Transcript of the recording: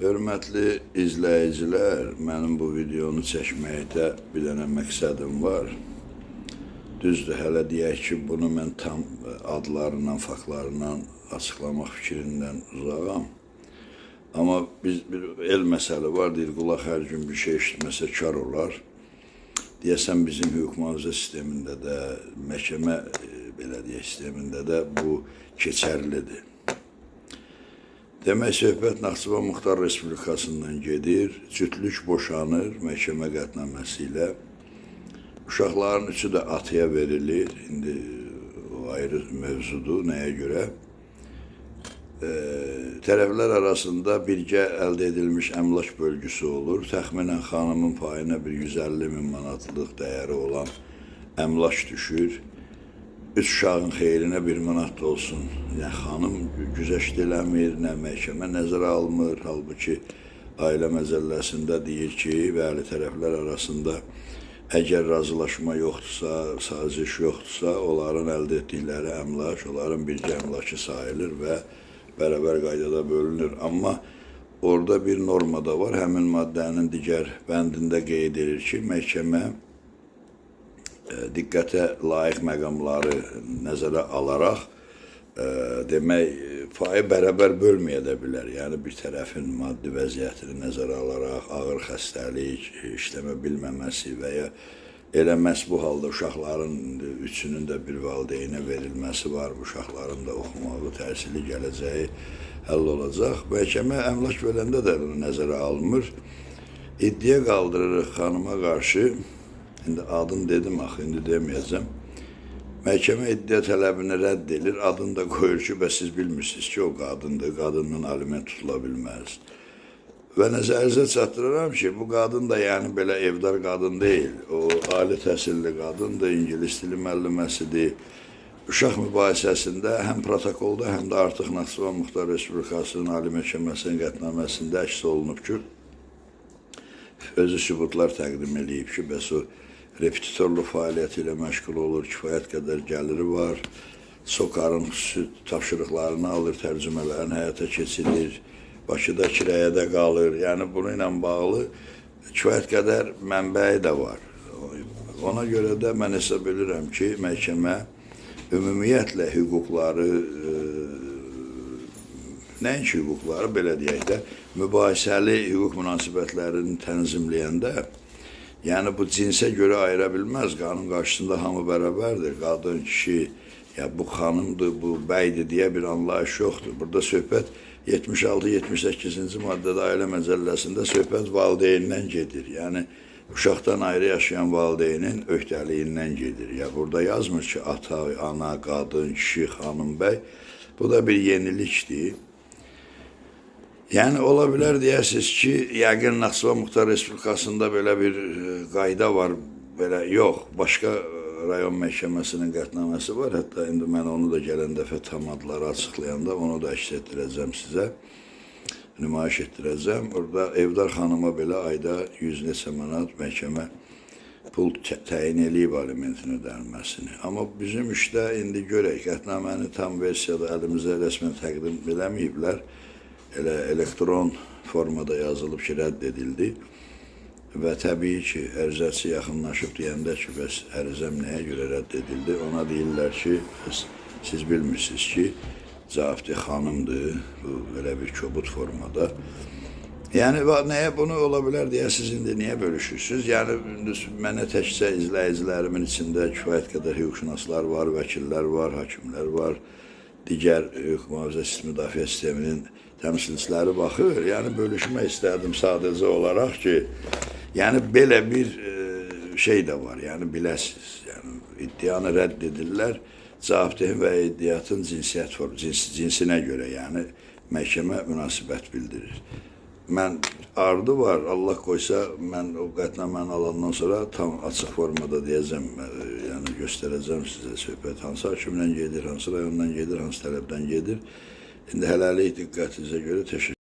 Hörmətli izləyicilər, mənim bu videonu çəkməkdə bir dənə məqsədim var. Düzdür, hələ deyək ki, bunu mən tam adlarla, faktlarla açıqlamaq fikrindən uzağam. Amma biz bir el məsəli var, deyir, qulaq hər gün bir şey eşitməsə kar olar. Deyəsən bizim hüquq mühafizə sistemində də, məhkəmə e, belə deyək sistemində də bu keçərlidir. Demək söhbət Naxçıvan Muxtar Respublikasından gedir, cütlük boşanır məhkəmə qətnaməsi ilə. Uşaqların üçü də atıya verilir. İndi o ayrı mövzudur, nəyə görə? E, tərəflər arasında birgə əldə edilmiş əmlak bölgüsü olur. Təxminən xanımın payına bir 150 min manatlıq dəyəri olan əmlak düşür. Üç uşağın xeyrinə bir manat da olsun. Yəni xanım güzəşt eləmir, nə məhkəmə nəzərə almır. Halbuki ailə məcəlləsində deyir ki, bəli tərəflər arasında əgər razılaşma yoxdursa, saziş yoxdursa, onların əldə etdikləri əmlak, onların birgə əmlakı sayılır və bərabər qaydada bölünür. Amma orada bir norma da var. Həmin maddənin digər bəndində qeyd edilir ki, məhkəmə diqqətə layiq məqamları nəzərə alaraq e, demək payı bərabər bölməyə də bilər. Yəni bir tərəfin maddi vəziyyətini nəzərə alaraq ağır xəstəlik, işləmə bilməməsi və ya elə məhz bu halda uşaqların üçünün də bir valideynə verilməsi var. Bu uşaqların da oxumağı, təhsili gələcəyi həll olacaq. Məhkəmə əmlak verəndə də nəzərə almır. İddia qaldırırıq xanıma qarşı. İndi adını dedim axı, indi deməyəcəm. Məhkəmə iddia tələbini rədd edir, adını da qoyur ki, siz bilmirsiniz ki, o qadındır, qadından aliment tutula bilməz. Və nəzərinizə çatdırıram ki, bu qadın da yəni belə evdar qadın deyil. O ali təhsilli qadındır, ingilis dili müəlliməsidir. Uşaq mübahisəsində həm protokolda, həm də artıq Naxçıvan Muxtar Respublikasının Ali Məhkəməsinin qətnaməsində əks olunub ki, özü sübutlar təqdim eləyib ki, bəs o repetitorlu fəaliyyəti ilə məşğul olur, kifayət qədər gəliri var, SOCAR-ın xüsusi tapşırıqlarını alır, tərcümələrini həyata keçirir, Bakıda kirayədə qalır. Yəni bunu ilə bağlı kifayət qədər mənbəyi də var. Ona görə də mən hesab edirəm ki, məhkəmə ümumiyyətlə hüquqları e, nəinki hüquqları, belə deyək də, mübahisəli hüquq münasibətlərini tənzimləyəndə, yəni bu cinsə görə ayıra bilməz. Qanun qarşısında hamı bərabərdir. Qadın, kişi, ya bu xanımdır, bu bəydir deyə bir anlayış yoxdur. Burada söhbət 76-78-ci maddədə ailə məcəlləsində söhbət valideynindən gedir. Yəni uşaqdan ayrı yaşayan valideynin öhdəliyindən gedir. Ya burada yazmır ki, ata, ana, qadın, kişi, xanım, bəy. Bu da bir yenilikdir. Yəni ola bilər deyəsiz ki, yəqin Naxçıvan Muxtar Respublikasında belə bir e, qayda var, belə yox. Başqa e, rayon məhkəməsinin qətnaməsi var. Hətta indi mən onu da gələn dəfə tam adları açıqlayanda onu da əks etdirəcəm sizə. Nümayiş etdirəcəm. Orada Evdar xanıma belə ayda 100 neçə manat məhkəmə pul tə- təyin eləyib alimentin ödənilməsini. Amma bizim işdə indi görək, qətnaməni tam versiyada əlimizə rəsmən təqdim eləməyiblər. Elə elektron formada yazılıb ki, rədd edildi. Və təbii ki, ərizəçi yaxınlaşıb deyəndə ki, bəs ərizəm nəyə görə rədd edildi? Ona deyirlər ki, siz bilmirsiniz ki, cavabdeh xanımdır, bu belə bir kobud formada. Yəni nəyə bunu ola bilər deyə siz indi niyə bölüşürsüz? Yəni mənə təkcə izləyicilərimin içində kifayət qədər hüquqşünaslar var, vəkillər var, hakimlər var, digər hüquq mühafizə sistemi müdafiə sisteminin təmsilçiləri baxır. Yəni bölüşmək istədim sadəcə olaraq ki, yəni belə bir e, şey də var. Yəni biləsiz. Yəni iddianı rədd edirlər. Cavabdehin və iddiatın cinsiyyət form, cins, cinsinə görə, yəni məhkəmə münasibət bildirir. Mən ardı var. Allah qoysa mən o qətnaməni alandan sonra tam açıq formada deyəcəm, e, yəni göstərəcəm sizə söhbət hansı hakimdən gedir, hansı rayondan gedir, hansı tələbdən gedir. İndi hələlik diqqətinizə görə təşəkkür